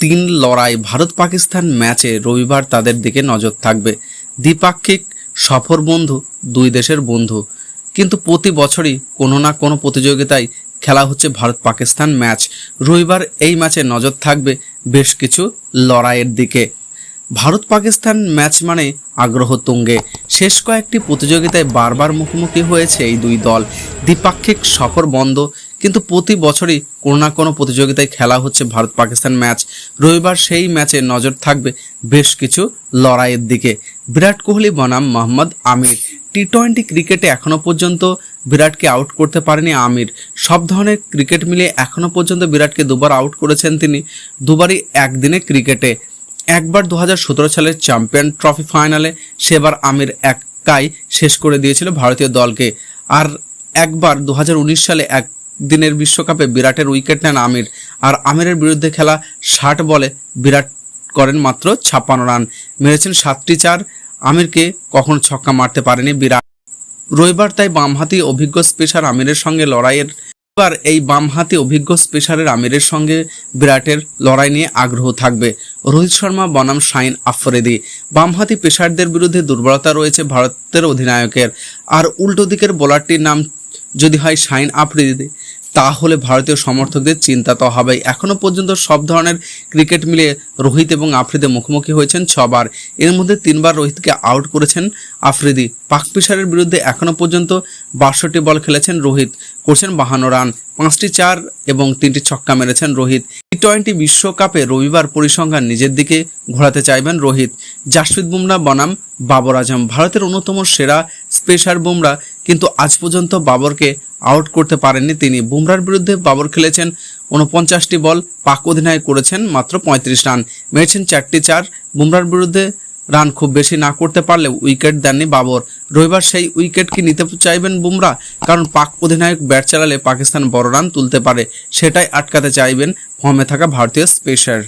তিন লড়াই ভারত পাকিস্তান ম্যাচে রবিবার তাদের দিকে নজর থাকবে। দ্বিপাক্ষিক সফর বন্ধু, দুই দেশের বন্ধু। কিন্তু প্রতি বছরই কোনো না কোনো প্রতিযোগিতায় খেলা হচ্ছে ভারত পাকিস্তান ম্যাচ। রবিবার এই ম্যাচে নজর থাকবে বেশ কিছু লড়াইয়ের দিকে। ভারত পাকিস্তান ম্যাচ মানে আগ্রহ তুঙ্গে। শেষ কয়েকটি প্রতিযোগিতায় বারবার মুখোমুখি হয়েছে এই দুই দল। দ্বিপাক্ষিক সফর বন্ধ কিন্তু প্রতি বছরই কোনো না কোনো প্রতিযোগিতায় খেলা হচ্ছে ভারত পাকিস্তান ম্যাচ। রবিবার সেই ম্যাচে নজর থাকবে বেশ কিছু লড়াইয়ের দিকে। বিরাট কোহলি বনাম মোহাম্মদ আমির। টি টোয়েন্টি ক্রিকেটে এখনও পর্যন্ত বিরাটকে আউট করতে পারেনি আমির। সব ধরনের ক্রিকেট মিলিয়ে এখনও পর্যন্ত বিরাটকে দুবার আউট করেছেন তিনি। দুবারই একদিনে ক্রিকেটে। একবার দু সালের চ্যাম্পিয়ন ট্রফি ফাইনালে সেবার আমির একাই শেষ করে দিয়েছিল ভারতীয় দলকে। আর একবার দু হাজার উনিশ সালে এক দিনের বিশ্বকাপে বিরাটের উইকেট নেন আমির। আর আমিরের বিরুদ্ধে খেলা ষাট বলে বিরাট করেন মাত্র ছাপ্পান্ন রান। মেরেছেন সাতটি চার। আমিরকে কখনো ছক্কা মারতে পারেনি বিরাট। রবিবার তাই বামহাতি অভিজ্ঞ স্পেশার আমিরের সঙ্গে লড়াইয়ের এবার এই বামহাতি অভিজ্ঞ স্পেশারের আমিরের সঙ্গে বিরাটের লড়াই নিয়ে আগ্রহ থাকবে। রোহিত শর্মা, বনাম শাইন, আফ্রিদি। বামহাতি পেশারদের বিরুদ্ধে দুর্বলতা রয়েছে ভারতের অধিনায়কের। আর উল্টো দিকের বোলারটির নাম যদি হয় শাইন, আফ্রিদি। তাহলে ভারতীয় সমর্থকদের চিন্তা তো হবেই। এখনও পর্যন্ত সব ধরনের ক্রিকেট মিলিয়ে রোহিত এবং আফ্রিদি মুখোমুখি হয়েছেন ছবার। এর মধ্যে তিনবার রোহিতকে আউট করেছেন আফ্রিদি। পাক পেসারের বিরুদ্ধে এখনও পর্যন্ত বাষট্টি বল খেলেছেন রোহিত। করছেন বাহান্ন রান, পাঁচটি চার এবং তিনটি ছক্কা মেরেছেন রোহিত। টি টোয়েন্টি বিশ্বকাপে রবিবার পরিসংখ্যান নিজের দিকে ঘোরাতে চাইবেন রোহিত। জাসপ্রীত বুমরা, বনাম বাবর আজম, ভারতের অন্যতম সেরা স্পেশার বুমরা কিন্তু আজ পর্যন্ত বাবরকে আউট করতে পারেননি তিনি। বুমরার বিরুদ্ধে বাবর খেলেছেন উনপঞ্চাশটি বল, পাক অধিনায়ক করেছেন মাত্র পঁয়ত্রিশ রান। মেরেছেন চারটি চার বুমরার বিরুদ্ধে রান খুব বেশি না করতে পারলেও উইকেট দেননি বাবর। রবিবার সেই উইকেট কি নিতে চাইবেন বুমরা কারণ পাক অধিনায়ক ব্যাট চালালে পাকিস্তান বড় রান তুলতে পারে, সেটাই আটকাতে চাইবেন ফর্মে থাকা ভারতীয় স্পেশার।